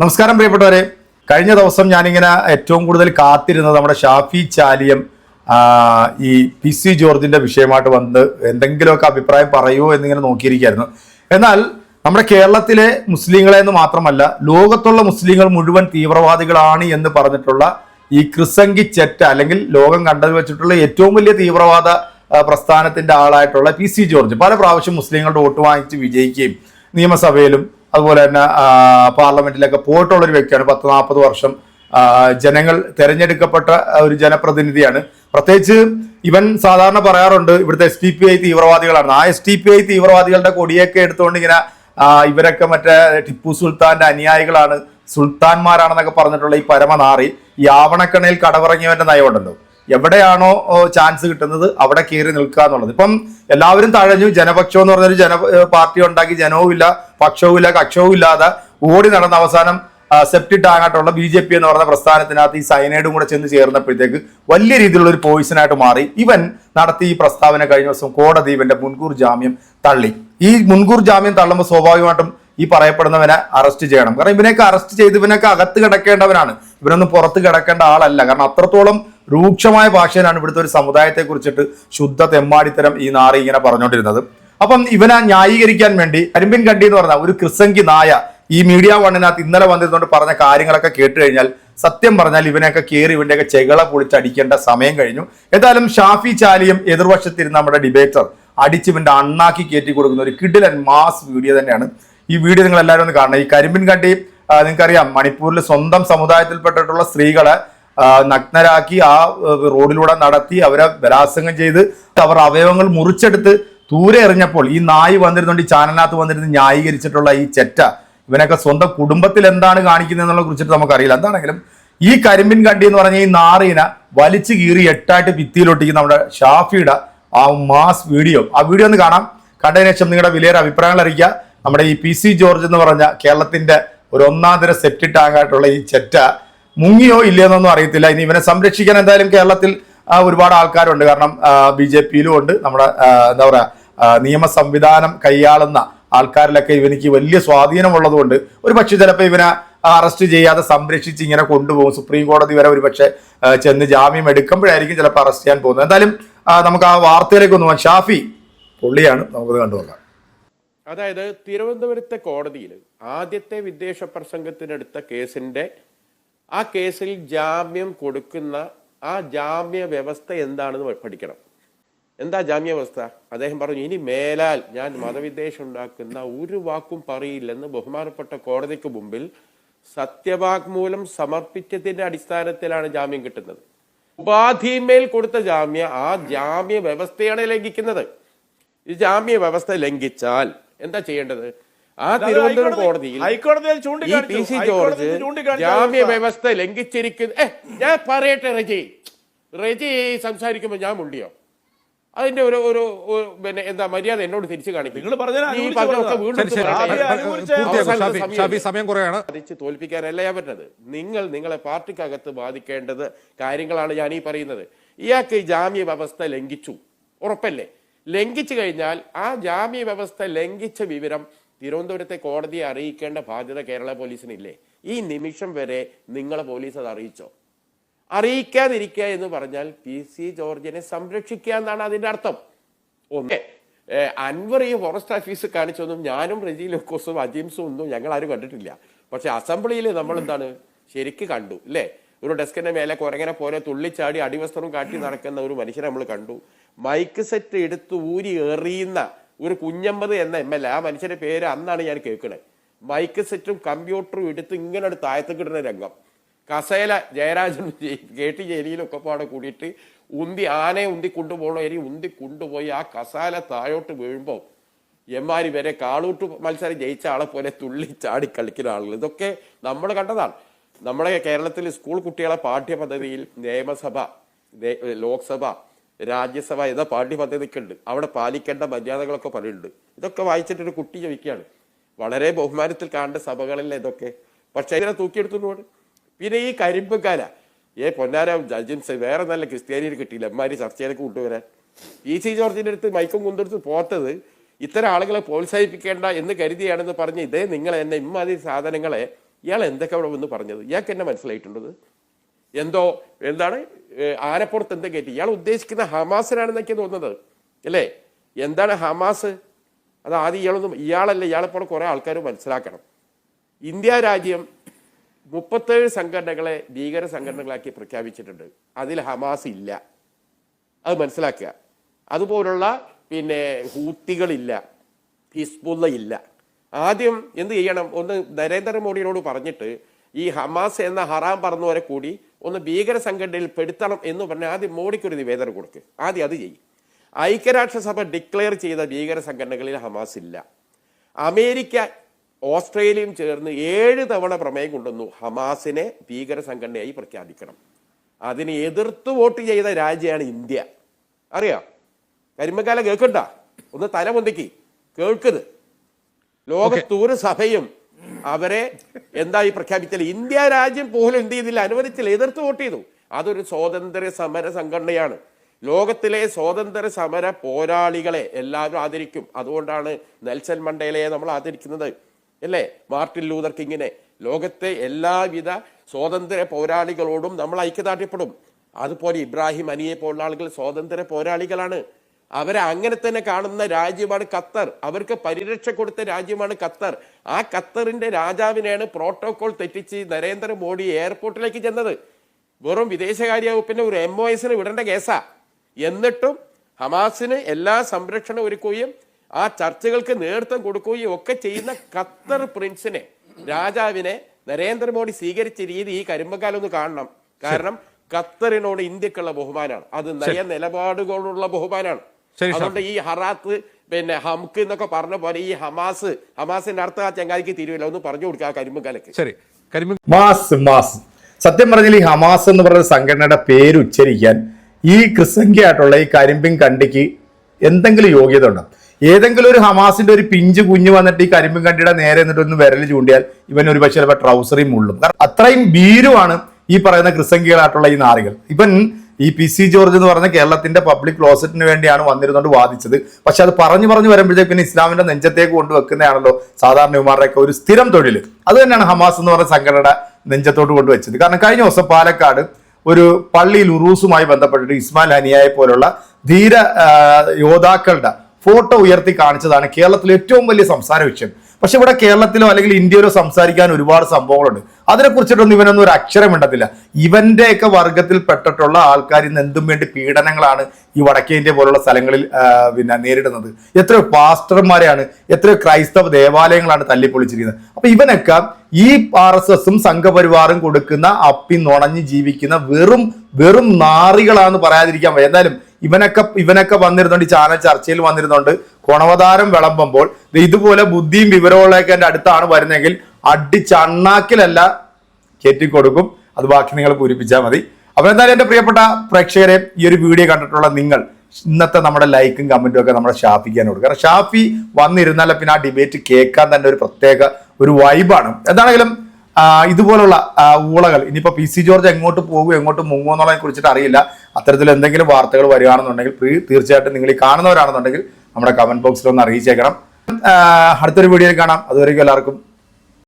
നമസ്കാരം പ്രിയപ്പെട്ടവരെ. കഴിഞ്ഞ ദിവസം ഞാനിങ്ങനെ ഏറ്റവും കൂടുതൽ കാത്തിരുന്നത് നമ്മുടെ ഷാഫി ചാലിയം ഈ പി സി ജോർജിന്റെ വിഷയമായിട്ട് വന്ന് എന്തെങ്കിലുമൊക്കെ അഭിപ്രായം പറയുമോ എന്നിങ്ങനെ നോക്കിയിരിക്കുകയായിരുന്നു. എന്നാൽ നമ്മുടെ കേരളത്തിലെ മുസ്ലിങ്ങളെ എന്ന് മാത്രമല്ല ലോകത്തുള്ള മുസ്ലിങ്ങൾ മുഴുവൻ തീവ്രവാദികളാണ് എന്ന് പറഞ്ഞിട്ടുള്ള ഈ ക്രിസംഗി ചെറ്റ അല്ലെങ്കിൽ ലോകം കണ്ടത് വെച്ചിട്ടുള്ള ഏറ്റവും വലിയ തീവ്രവാദ പ്രസ്ഥാനത്തിന്റെ ആളായിട്ടുള്ള പി സി ജോർജ്. പല പ്രാവശ്യം മുസ്ലിങ്ങളുടെ വോട്ട് വാങ്ങിച്ച് വിജയിക്കുകയും നിയമസഭയിലും അതുപോലെ തന്നെ പാർലമെന്റിലൊക്കെ പോയിട്ടുള്ള ഒരു വ്യക്തിയാണ്. പത്ത് നാൽപ്പത് വർഷം ജനങ്ങൾ തെരഞ്ഞെടുക്കപ്പെട്ട ഒരു ജനപ്രതിനിധിയാണ്. പ്രത്യേകിച്ച് ഇവൻ സാധാരണ പറയാറുണ്ട് ഇവിടുത്തെ എസ് ടി പി ഐ തീവ്രവാദികളാണ്. ആ എസ് ടി പി ഐ തീവ്രവാദികളുടെ കൊടിയൊക്കെ എടുത്തുകൊണ്ട് ഇങ്ങനെ ഇവരൊക്കെ മറ്റേ ടിപ്പു സുൽത്താന്റെ അനുയായികളാണ് സുൽത്താൻമാരാണെന്നൊക്കെ പറഞ്ഞിട്ടുള്ള ഈ പരമനാറി ഈ ആവണക്കണയിൽ കടവിറങ്ങിയവന്റെ നയമുണ്ടല്ലോ. എവിടെയാണോ ചാൻസ് കിട്ടുന്നത് അവിടെ കയറി നിൽക്കുക എന്നുള്ളത്. ഇപ്പം എല്ലാവരും തഴഞ്ഞു. ജനപക്ഷം എന്ന് പറഞ്ഞൊരു ജന പാർട്ടി ഉണ്ടാക്കി. ജനവും ഇല്ല പക്ഷവും ഇല്ല കക്ഷവും ഇല്ലാതെ ഓടി നടന്ന അവസാനം സെപ്റ്റി ആകാട്ടുള്ള ബി ജെ പി എന്ന് പറഞ്ഞ പ്രസ്ഥാനത്തിനകത്ത് ഈ സൈനൈഡും കൂടെ ചെന്ന് ചേർന്നപ്പോഴത്തേക്ക് വലിയ രീതിയിലുള്ള ഒരു പോയിസനായിട്ട് മാറി. ഇവൻ നടത്തി ഈ പ്രസ്താവന കഴിഞ്ഞ ദിവസം കോടതി ഇവന്റെ മുൻകൂർ ജാമ്യം തള്ളി. ഈ മുൻകൂർ ജാമ്യം തള്ളുമ്പോൾ സ്വാഭാവികമായിട്ടും ഈ പറയപ്പെടുന്നവനെ അറസ്റ്റ് ചെയ്യണം. കാരണം ഇവനെയൊക്കെ അറസ്റ്റ് ചെയ്ത് ഇവനൊക്കെ അകത്ത് കിടക്കേണ്ടവനാണ്. ഇവനൊന്നും പുറത്ത് കിടക്കേണ്ട ആളല്ല. കാരണം അത്രത്തോളം രൂക്ഷമായ ഭാഷയിലാണ് ഇവിടുത്തെ ഒരു സമുദായത്തെ കുറിച്ചിട്ട് ശുദ്ധ തെമ്മാടിത്തരം ഈ നാറി ഇങ്ങനെ പറഞ്ഞുകൊണ്ടിരുന്നത്. അപ്പം ഇവനെ ന്യായീകരിക്കാൻ വേണ്ടി കരിമ്പിൻ കണ്ടി എന്ന് പറഞ്ഞ ഒരു ക്രിസംഗി നായ ഈ മീഡിയ വണ്ണിനകത്ത് ഇന്നലെ വന്നിരുന്നുകൊണ്ട് പറഞ്ഞ കാര്യങ്ങളൊക്കെ കേട്ട് കഴിഞ്ഞാൽ സത്യം പറഞ്ഞാൽ ഇവനെയൊക്കെ കയറി ഇവന്റെയൊക്കെ ചെകള പൊളിച്ചടിക്കേണ്ട സമയം കഴിഞ്ഞു. ഏതായാലും ഷാഫി ചാലിയും എതിർവശത്തിരുന്ന നമ്മുടെ ഡിബേറ്റർ അടിച്ച് ഇവന്റെ അണ്ണാക്കി കയറ്റി കൊടുക്കുന്ന ഒരു കിഡിലൻ മാസ് വീഡിയോ തന്നെയാണ്. ഈ വീഡിയോ നിങ്ങൾ എല്ലാവരും ഒന്ന് കാണണം. ഈ കരിമ്പിൻ കണ്ടി നിങ്ങൾക്കറിയാം മണിപ്പൂരിൽ സ്വന്തം സമുദായത്തിൽപ്പെട്ടിട്ടുള്ള സ്ത്രീകളെ നഗ്നരാക്കി ആ റോഡിലൂടെ നടത്തി അവരെ ബലാത്സംഗം ചെയ്ത് അവർ അവയവങ്ങൾ മുറിച്ചെടുത്ത് ദൂരെ എറിഞ്ഞപ്പോൾ ഈ നായി വന്നിരുന്നുണ്ട് ഈ ചാനലിനകത്ത് വന്നിരുന്ന് ന്യായീകരിച്ചിട്ടുള്ള ഈ ചെറ്റ. ഇവനൊക്കെ സ്വന്തം കുടുംബത്തിൽ എന്താണ് കാണിക്കുന്നത് എന്നുള്ള കുറിച്ചിട്ട് നമുക്കറിയില്ല. എന്താണെങ്കിലും ഈ കരിമ്പിൻ കണ്ടി എന്ന് പറഞ്ഞ ഈ നാറിനെ വലിച്ചു കീറി എട്ടായിട്ട് ഭിത്തിയിലൊട്ടിക്കുന്ന നമ്മുടെ ഷാഫിയുടെ ആ മാസ് വീഡിയോ. ആ വീഡിയോ ഒന്ന് കാണാം. കണ്ടതിന് ശേഷം നിങ്ങളുടെ വിലയേറെ അഭിപ്രായങ്ങൾ അറിയിക്കുക. നമ്മുടെ ഈ പി സി ജോർജ് എന്ന് പറഞ്ഞ കേരളത്തിന്റെ ഒരു ഒന്നാം തര സെപ്റ്റി ടാങ്കായിട്ടുള്ള ഈ ചെറ്റ മുങ്ങിയോ ഇല്ലയെന്നൊന്നും അറിയത്തില്ല. ഇനി ഇവനെ സംരക്ഷിക്കാൻ എന്തായാലും കേരളത്തിൽ ഒരുപാട് ആൾക്കാരുണ്ട്. കാരണം ബി ജെ പിയിലും ഉണ്ട്. നമ്മുടെ എന്താ പറയുക നിയമ സംവിധാനം കൈയാളുന്ന ആൾക്കാരിലൊക്കെ ഇവനിക്ക് വലിയ സ്വാധീനമുള്ളതുകൊണ്ട് ഒരു പക്ഷേ ചിലപ്പോൾ ഇവനെ അറസ്റ്റ് ചെയ്യാതെ സംരക്ഷിച്ച് ഇങ്ങനെ കൊണ്ടുപോകും. സുപ്രീം കോടതി വരെ ഒരു പക്ഷേ ചെന്ന് ജാമ്യം എടുക്കുമ്പോഴായിരിക്കും ചിലപ്പോൾ അറസ്റ്റ് ചെയ്യാൻ പോകുന്നത്. എന്തായാലും നമുക്ക് ആ വാർത്തയിലേക്ക് ഒന്ന് ഷാഫി പുള്ളിയാണ്. നമുക്കത് കണ്ടുപോകാം അതായത് തിരുവനന്തപുരത്തെ കോടതിയിൽ ആദ്യത്തെ വിദ്വേഷ പ്രസംഗത്തിനെടുത്ത കേസിന്റെ ആ കേസിൽ ജാമ്യം കൊടുക്കുന്ന ആ ജാമ്യ വ്യവസ്ഥ എന്താണെന്ന് പഠിക്കണം. എന്താ ജാമ്യ വ്യവസ്ഥ? അദ്ദേഹം പറഞ്ഞു ഇനി മേലാൽ ഞാൻ മതവിദ്വേഷം ഉണ്ടാക്കുന്ന ഒരു വാക്കും പറയില്ലെന്ന് ബഹുമാനപ്പെട്ട കോടതിക്ക് മുമ്പിൽ സത്യവാഗ്മൂലം സമർപ്പിച്ചതിന്റെ അടിസ്ഥാനത്തിലാണ് ജാമ്യം കിട്ടുന്നത്. ഉപാധിമേൽ കൊടുത്ത ജാമ്യ ആ ജാമ്യ വ്യവസ്ഥയാണ് ലംഘിക്കുന്നത്. ഈ ജാമ്യ വ്യവസ്ഥ ലംഘിച്ചാൽ എന്താ ചെയ്യേണ്ടത്? ആ തിരുവനന്തപുരം കോടതിയിൽ ഈ. സി ജോർജ് ജാമ്യ വ്യവസ്ഥ ലംഘിച്ചിരിക്കുന്ന ഏ ഞാൻ പറയട്ടെ റജി. റജി സംസാരിക്കുമ്പോൾ ഞാൻ മുണ്ടിയോ അതിന്റെ ഒരു ഒരു പിന്നെ എന്താ മര്യാദ എന്നോട് തിരിച്ചു കാണിക്കും. സമയം. കുറയാണ്. തോൽപ്പിക്കാനല്ല ഞാൻ പറ്റുന്നത് നിങ്ങൾ നിങ്ങളെ പാർട്ടിക്കകത്ത് ബാധിക്കേണ്ടത് കാര്യങ്ങളാണ് ഞാൻ ഈ പറയുന്നത്. ഇയാൾക്ക് ജാമ്യ വ്യവസ്ഥ ലംഘിച്ചു. ഉറപ്പല്ലേ? ലംഘിച്ചു കഴിഞ്ഞാൽ ആ ജാമ്യ വ്യവസ്ഥ ലംഘിച്ച വിവരം തിരുവനന്തപുരത്തെ കോടതിയെ അറിയിക്കേണ്ട ബാധ്യത കേരള പോലീസിനില്ലേ? ഈ നിമിഷം വരെ നിങ്ങളെ പോലീസ് അത് അറിയിച്ചോ? അറിയിക്കാതിരിക്കുക എന്ന് പറഞ്ഞാൽ പി സി ജോർജിനെ സംരക്ഷിക്കുക എന്നാണ് അതിന്റെ അർത്ഥം. ഒന്ന് അൻവർ ഈ ഫോറസ്റ്റ് ഓഫീസ് കാണിച്ചൊന്നും ഞാനും റെജി ലൂക്കോസും അജീംസും ഒന്നും ഞങ്ങൾ ആരും കണ്ടിട്ടില്ല. പക്ഷെ അസംബ്ലിയിൽ നമ്മൾ എന്താണ് ശരിക്ക് കണ്ടു അല്ലേ ഒരു ഡെസ്കിന്റെ മേലെ കുരങ്ങനെ പോലെ തുള്ളിച്ചാടി അടിവസ്ത്രം കാട്ടി നടക്കുന്ന ഒരു മനുഷ്യനെ നമ്മൾ കണ്ടു. മൈക്ക് സെറ്റ് എടുത്ത് ഊരി എറിയുന്ന ഒരു കുഞ്ഞമ്പത് എന്ന എം എൽ എ ആ മനുഷ്യന്റെ പേര് അന്നാണ് ഞാൻ കേൾക്കുന്നത് മൈക്ക് സെറ്റും കമ്പ്യൂട്ടറും എടുത്ത് ഇങ്ങനെ താഴത്തേക്ക് ഇടുന്ന രംഗം. കസേല ജയരാജൻ കെ ടി ജലീലും പാടെ കൂടിയിട്ട് ഉന്തി ആനയെ ഉന്തി കൊണ്ടുപോകണ എരി ഉന്തി കൊണ്ടുപോയി ആ കസാല താഴോട്ട് വീഴുമ്പോൾ എമ്മാരി വരെ കാളൂട്ട് മത്സരം ജയിച്ച ആളെ പോലെ തുള്ളി ചാടി കളിക്കുന്ന ആളുകൾ. ഇതൊക്കെ നമ്മൾ കണ്ടതാണ്. നമ്മുടെ കേരളത്തിൽ സ്കൂൾ കുട്ടികളെ പാഠ്യപദ്ധതിയിൽ നിയമസഭ ലോക്സഭ രാജ്യസഭ എന്ന പാഠ്യപദ്ധതിയൊക്കെ ഉണ്ട് അവിടെ പാലിക്കേണ്ട മര്യാദകളൊക്കെ പറയുന്നുണ്ട് ഇതൊക്കെ വായിച്ചിട്ടൊരു കുട്ടി ചോദിക്കുകയാണ് വളരെ ബഹുമാനത്തിൽ കാണേണ്ട സഭകളല്ലേ ഇതൊക്കെ. പക്ഷേ ഇതിനെ തൂക്കിയെടുത്തുകൊണ്ട് പിന്നെ ഈ കരിമ്പക്കാല ഏ പൊന്നാര ജഡ്ജിൻസ് വേറെ നല്ല ക്രിസ്ത്യാനിയിൽ കിട്ടിയില്ല. എമ്മാരി ചർച്ചയിലേക്ക് കൊണ്ടുവരാൻ. പി സി ജോർജിന്റെ അടുത്ത് മൈക്കും കൊണ്ടെടുത്ത് പോത്തത് ഇത്തരം ആളുകളെ പ്രോത്സാഹിപ്പിക്കേണ്ട എന്ന് കരുതിയാണെന്ന് പറഞ്ഞ് ഇതേ നിങ്ങൾ എന്നെ ഇമ്മാതിരി സാധനങ്ങളെ ഇയാൾ എന്തൊക്കെ അവിടെ വന്ന് പറഞ്ഞത്? ഇയാൾക്ക് എന്നെ മനസ്സിലായിട്ടുണ്ടത്? എന്തോ എന്താണ് ആനപ്പുറത്ത് എന്താ കയറ്റി ഇയാൾ ഉദ്ദേശിക്കുന്ന ഹമാസിനാണെന്നൊക്കെ തോന്നുന്നത്. അല്ലേ? എന്താണ് ഹമാസ്? അത് ആദ്യം ഇയാളൊന്നും ഇയാളല്ല ഇയാളെപ്പോലെ കുറേ ആൾക്കാർ മനസ്സിലാക്കണം. ഇന്ത്യ രാജ്യം മുപ്പത്തേഴ് സംഘടനകളെ ഭീകര സംഘടനകളാക്കി പ്രഖ്യാപിച്ചിട്ടുണ്ട്. അതിൽ ഹമാസ് ഇല്ല. അത് മനസ്സിലാക്കുക. അതുപോലുള്ള പിന്നെ ഹൂത്തികളില്ല. ഹിസ്ബുള്ള ഇല്ല. ആദ്യം എന്ത് ചെയ്യണം? ഒന്ന് നരേന്ദ്രമോദിയോട് പറഞ്ഞിട്ട് ഈ ഹമാസ് എന്ന ഹറാം പറഞ്ഞവരെ കൂടി ഒന്ന് ഭീകര സംഘടനയിൽ പെടുത്തണം എന്ന് പറഞ്ഞ് ആദ്യം മോഡിക്കൊരു നിവേദനം കൊടുക്കുക ആദ്യം അത് ചെയ്യും. ഐക്യരാഷ്ട്രസഭ ഡിക്ലെയർ ചെയ്ത ഭീകര സംഘടനകളിൽ ഹമാസ് ഇല്ല. അമേരിക്ക ഓസ്ട്രേലിയയും ചേർന്ന് ഏഴ് തവണ പ്രമേയം കൊണ്ടുവന്നു ഹമാസിനെ ഭീകര സംഘടനയായി പ്രഖ്യാപിക്കണം. അതിനെ എതിർത്ത് വോട്ട് ചെയ്ത രാജ്യമാണ് ഇന്ത്യ. അറിയാം? കരിമ്പക്കാല കേൾക്കണ്ട? ഒന്ന് തല പൊന്തിക്ക് കേൾക്കരുത് ലോകത്തൂര് സഭയും അവരെ എന്തായി പ്രഖ്യാപിച്ചാൽ ഇന്ത്യ രാജ്യം പോലും എന്ത് ചെയ്തില്ല. അനുവദിച്ചില്ല. എതിർത്ത് വോട്ട് ചെയ്തു. അതൊരു സ്വാതന്ത്ര്യ സമര സംഘടനയാണ്. ലോകത്തിലെ സ്വാതന്ത്ര്യ സമര പോരാളികളെ എല്ലാവരും ആദരിക്കും. അതുകൊണ്ടാണ് നെൽസൺ മണ്ടേലയെ നമ്മൾ ആദരിക്കുന്നത്. അല്ലേ? മാർട്ടിൻ ലൂതർ കിങ്ങിനെ. ലോകത്തെ എല്ലാവിധ സ്വാതന്ത്ര്യ പോരാളികളോടും നമ്മൾ ഐക്യദാർഢ്യപ്പെടും. അതുപോലെ ഇബ്രാഹിം അനിയെ പോലുള്ള ആളുകൾ സ്വാതന്ത്ര്യ പോരാളികളാണ്. അവരെ അങ്ങനെ തന്നെ കാണുന്ന രാജ്യമാണ് ഖത്തർ. അവർക്ക് പരിരക്ഷ കൊടുത്ത രാജ്യമാണ് ഖത്തർ. ആ ഖത്തറിന്റെ രാജാവിനെയാണ് പ്രോട്ടോകോൾ തെറ്റിച്ച് നരേന്ദ്രമോദി എയർപോർട്ടിലേക്ക് ചെന്നത്. വെറും വിദേശകാര്യ വകുപ്പിന്റെ ഒരു എം ഒ എസിന് വിടേണ്ട കേസാ. എന്നിട്ടും ഹമാസിന് എല്ലാ സംരക്ഷണം ഒരുക്കുകയും ആ ചർച്ചകൾക്ക് നേതൃത്വം കൊടുക്കുകയും ഒക്കെ ചെയ്യുന്ന ഖത്തർ പ്രിൻസിനെ രാജാവിനെ നരേന്ദ്രമോദി സ്വീകരിച്ച രീതി ഈ കരിമ്പക്കാലം ഒന്ന് കാണണം. കാരണം ഖത്തറിനോട് ഇന്ത്യക്കുള്ള ബഹുമാനാണ്. അത് നയ നിലപാടുകളുള്ള ബഹുമാനാണ്. അതുകൊണ്ട് ഈ ഹറാത്ത് പിന്നെ ഹംക്ക് എന്നൊക്കെ പറഞ്ഞ പോലെ ഈ ഹമാസ് ഹമാസിന്റെ അർത്ഥം ആ ചങ്ങാതിക്ക് തിരുവില്ല. ഒന്ന് പറഞ്ഞു കൊടുക്കുക ആ കരിമ്പക്കാലക്ക് ശരി. Mass mass. സത്യം പറഞ്ഞാൽ ഈ ഹമാസ് എന്ന് പറയുന്ന സംഘടനയുടെ പേര് ഉച്ചരിക്കാൻ ഈ ക്രിസംഖ്യയായിട്ടുള്ള ഈ കരിമ്പിൻ കണ്ടിക്ക് എന്തെങ്കിലും യോഗ്യത ഉണ്ടോ? ഏതെങ്കിലും ഒരു ഹമാസിന്റെ ഒരു പിഞ്ച് കുഞ്ഞ് വന്നിട്ട് ഈ കരിമ്പിൻ കണ്ടിയുടെ നേരെ എന്നിട്ട് ഒന്ന് വിരൽ ചൂണ്ടിയാൽ ഇവൻ ഒരു പക്ഷേ ചിലപ്പോൾ ട്രൗസറിയും മുള്ളും കാരണം അത്രയും ഭീരുവാണ് ഈ പറയുന്ന ക്രിസംഖ്യകളായിട്ടുള്ള ഈ നാറികൾ. ഇവൻ ഈ പി സി ജോർജ് എന്ന് പറഞ്ഞ കേരളത്തിന്റെ പബ്ലിക് ക്ലോസറ്റിന് വേണ്ടിയാണ് വന്നിരുന്നുകൊണ്ട് വാദിച്ചത്. പക്ഷെ അത് പറഞ്ഞു പറഞ്ഞു വരുമ്പോഴത്തേക്ക് പിന്നെ ഇസ്ലാമിന്റെ നെഞ്ചത്തേക്ക് കൊണ്ടുവെക്കുന്നതാണല്ലോ സാധാരണ ഇവന്മാരുടെയൊക്കെ ഒരു സ്ഥിരം തൊഴിൽ അത് തന്നെയാണ് ഹമാസ് എന്ന് പറഞ്ഞ സംഘടന നെഞ്ചത്തോട്ട് കൊണ്ടുവച്ചത്. കാരണം കഴിഞ്ഞ ദിവസം പാലക്കാട് ഒരു പള്ളിയിൽ ഉറൂസുമായി ബന്ധപ്പെട്ടിട്ട് ഇസ്മാൽ ഹനിയായെ പോലുള്ള ധീര യോദ്ധാക്കളുടെ ഫോട്ടോ ഉയർത്തി കാണിച്ചതാണ് കേരളത്തിലെ ഏറ്റവും വലിയ സംസാര വിഷയം. പക്ഷെ ഇവിടെ കേരളത്തിലോ അല്ലെങ്കിൽ ഇന്ത്യയിലോ സംസാരിക്കാൻ ഒരുപാട് സംഭവങ്ങളുണ്ട്. അതിനെക്കുറിച്ചിട്ടൊന്നും ഇവനൊന്നും ഒരു അക്ഷരം മിണ്ടത്തില്ല. ഇവന്റെയൊക്കെ വർഗത്തിൽ പെട്ടിട്ടുള്ള ആൾക്കാർ ഇന്ന് എന്തും വേണ്ടി പീഡനങ്ങളാണ് ഈ വടക്കേ ഇന്ത്യ പോലുള്ള സ്ഥലങ്ങളിൽ പിന്നെ നേരിടുന്നത്. എത്രയോ പാസ്റ്റർമാരെയാണ് എത്രയോ ക്രൈസ്തവ ദേവാലയങ്ങളാണ് തല്ലിപ്പൊളിച്ചിരിക്കുന്നത്. അപ്പൊ ഇവനൊക്കെ ഈ ആർ എസ് എസും സംഘപരിവാറും കൊടുക്കുന്ന അപ്പി നുണഞ്ഞ് ജീവിക്കുന്ന വെറും വെറും നാറികളാണെന്ന് പറയാതിരിക്കാൻ വയ്യ. എന്തായാലും ഇവനൊക്കെ ഇവനൊക്കെ വന്നിരുന്നുണ്ട് ഈ ചാനൽ ചർച്ചയിൽ വന്നിരുന്നോണ്ട്. ഗുണവതാരം വിളമ്പുമ്പോൾ ഇതുപോലെ ബുദ്ധിയും വിവരമുള്ളതൊക്കെ എന്റെ അടുത്താണ് വരുന്നെങ്കിൽ അടിച്ചണ്ണാക്കിലല്ല കയറ്റിക്കൊടുക്കും. അത് ബാക്കി നിങ്ങൾ പൂരിപ്പിച്ചാൽ മതി. അപ്പോൾ എന്തായാലും എന്റെ പ്രിയപ്പെട്ട പ്രേക്ഷകരെ ഈ ഒരു വീഡിയോ കണ്ടിട്ടുള്ള നിങ്ങൾ ഇന്നത്തെ നമ്മുടെ ലൈക്കും കമന്റും ഒക്കെ നമ്മുടെ ഷാഫിക്കാൻ കൊടുക്കും. കാരണം ഷാഫി വന്നിരുന്നാൽ പിന്നെ ആ ഡിബേറ്റ് കേൾക്കാൻ തന്നെ ഒരു പ്രത്യേക ഒരു വൈബാണ്. എന്താണെങ്കിലും ഇതുപോലുള്ള ഊളകൾ ഇനിയിപ്പോൾ പി സി ജോർജ് എങ്ങോട്ട് പോകും എങ്ങോട്ട് മുങ്ങുമോ എന്നുള്ളതിനെ കുറിച്ചിട്ട് അറിയില്ല. അത്തരത്തിൽ എന്തെങ്കിലും വാർത്തകൾ വരികയാണെന്നുണ്ടെങ്കിൽ തീർച്ചയായിട്ടും നിങ്ങൾ ഈ കാണുന്നവരാണെന്നുണ്ടെങ്കിൽ നമ്മുടെ കമന്റ് ബോക്സിൽ ഒന്ന് അറിയിച്ചേക്കണം. അടുത്തൊരു വീഡിയോയിൽ കാണാം. അതുവരെയും എല്ലാവർക്കും